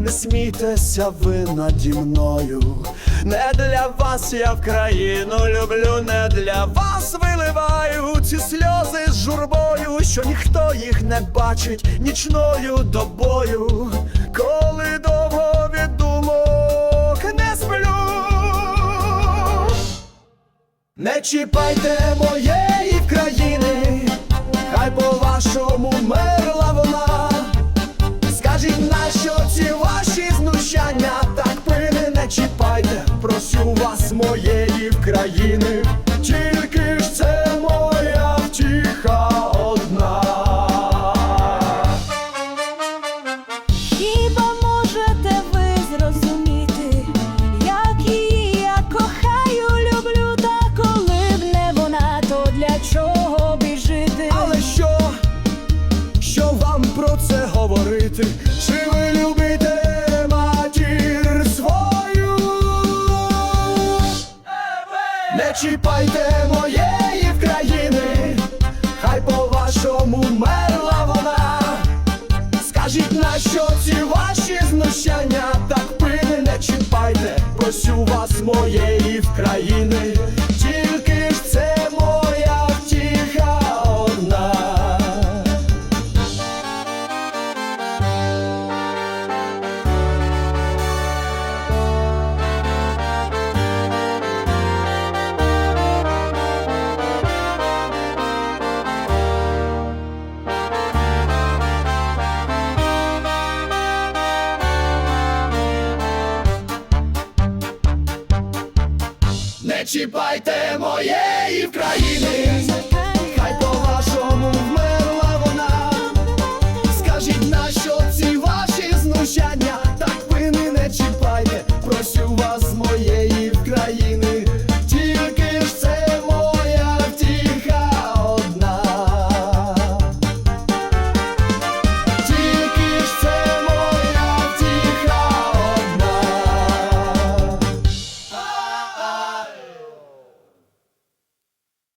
не смійтеся ви наді мною. Не для вас я в країну люблю, не для вас виливаю ці сльози з журбою, що ніхто їх не бачить нічною добою, коли довго від думок не сплю. Не чіпайте моєї країни, хай по-вашому мерла вона. Просю вас моєї країни, тільки ж це моя втіха одна. Хіба можете ви зрозуміти, як її я кохаю, люблю, та коли б не вона, то для чого Не чіпайте моєї країни, хай по-вашому мерла вона. Скажіть, на що ці ваші знущання? Так пини не чіпайте, просю вас моєї Не чіпайте моєї країни,